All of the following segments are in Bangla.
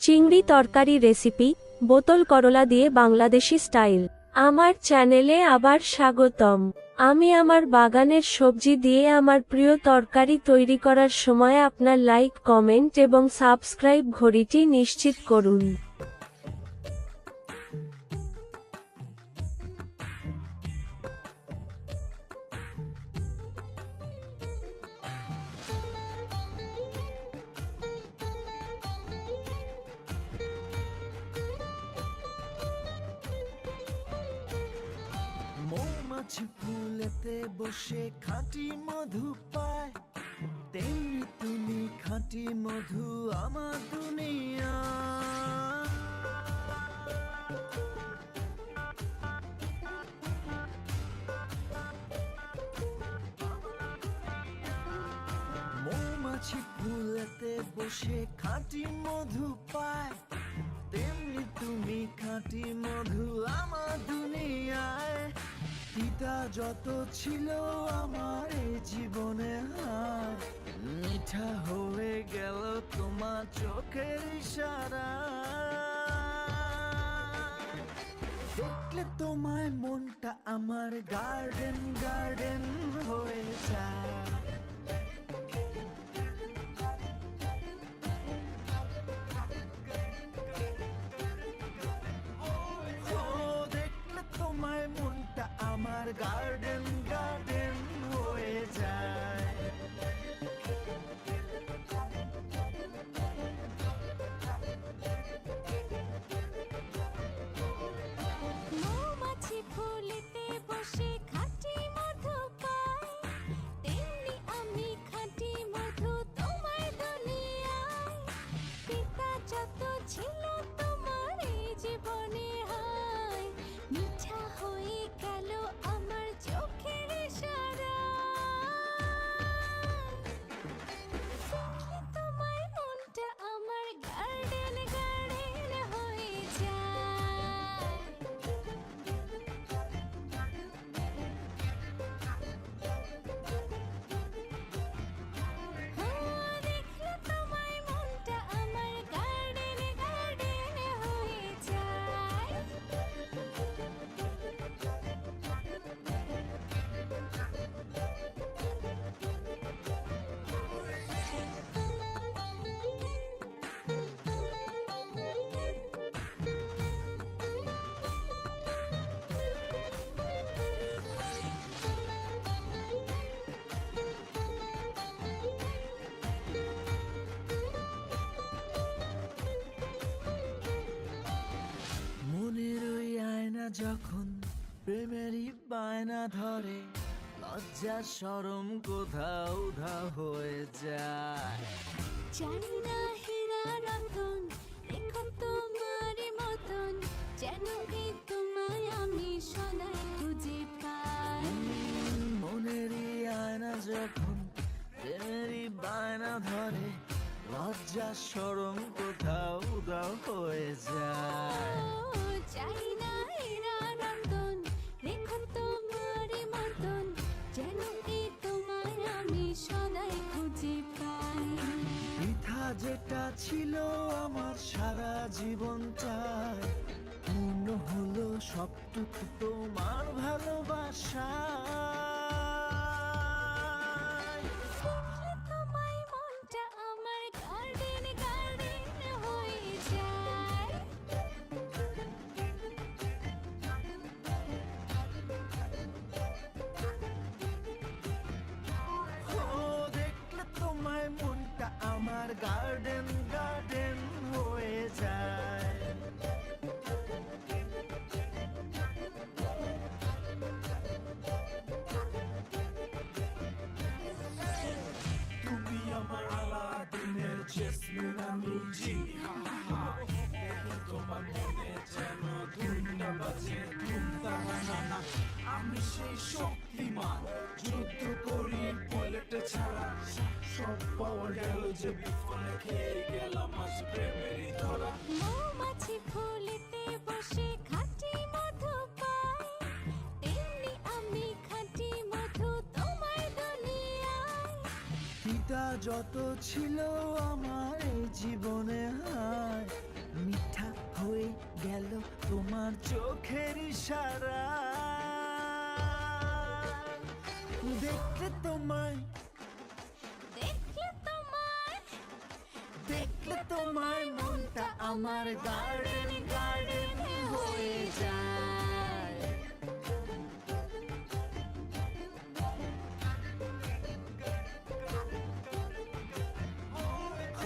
চিংড়ি তরকারি রেসিপি, বোতল করলা দিয়ে বাংলাদেশি স্টাইল। আমার চ্যানেলে আবার স্বাগতম। আমি আমার বাগানের সবজি দিয়ে আমার প্রিয় তরকারি তৈরি করার সময় আপনার লাইক, কমেন্ট এবং সাবস্ক্রাইব ঘড়িটি নিশ্চিত করুন। মৌমাছি ফুলেতে বসে খাঁটি মধু পায়। তেমনি তুমি খাঁটি মধু আমার দুনিয়া। মৌমাছি ফুলেতে বসে খাঁটি মধু পায়। তেমনি তুমি খাঁটি মধু আমার পিতা যত ছিল আমার এই জীবনে হার, মিঠা হয়ে গেল তোমার চোখের ইশারা। দেখলে তোমায় মনটা আমার গার্ডেন গার্ডেন হয়ে যায়। আমার যখন প্রেমেরই বায়না ধরে লজ্জা সরম কোথাও ধা হয়ে যায়। জানি না হীরা রতন রেখো তোমার মতন যেন কি তোমায় আমি সদাই খুঁজে পাই। মনেরই আয়না যখন প্রেমেরই বায়না ধরে লজ্জা সরম কোথাও উদাও হয়ে যায়। চাই না যেটা ছিল আমার সারা জীবনটা পূর্ণ হলো সবটুকু তোমার ভালোবাসা। গার্ডেন গার্ডেন হয়ে যায়। তুমি আমার আলাদিনের জেসমিন আমি জি হা হা হা দেখো তোমার মনে যেন ধুমটা বাজে ধুমতা না। আমি সেই শক্তিমান, যুদ্ধ করি বুলেট ছাড়া। সব পাওয়ার গেল যে খেয়ে প্রেমেরই ধরা মৌমাছি ফুলেতে বসে খাঁটি মধু পায়। তেমনি আমি খাঁটি মধু তোমার দুনিয়ায়। পিতা যত ছিল আমার এই জীবনে হায় চোখের ইশারা দেখলে তোমায় তোমায় মনটা আমার গার্ডেন গার্ডেন হয়ে যায়।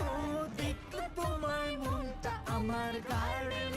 ও দেখলে তোমায় মনটা আমার গার্ডেন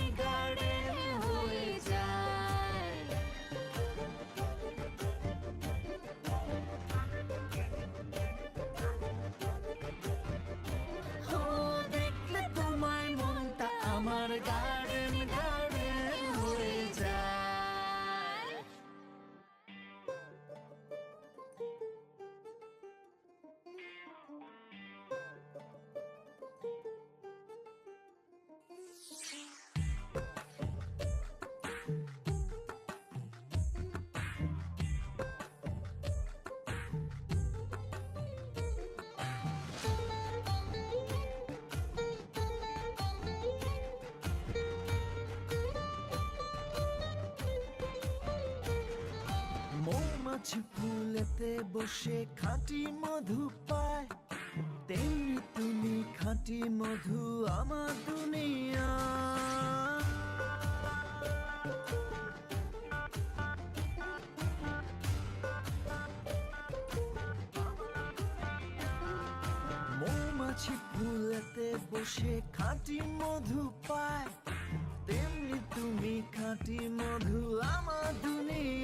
মৌমাছি ফুলেতে বসে খাঁটি মধু পায় তেমনি তুমি খাঁটি মধু আমার দুনিয়া মৌমাছি ফুলেতে বসে খাঁটি মধু পায়। তেমনি তুমি খাঁটি মধু আমার দুনিয়া।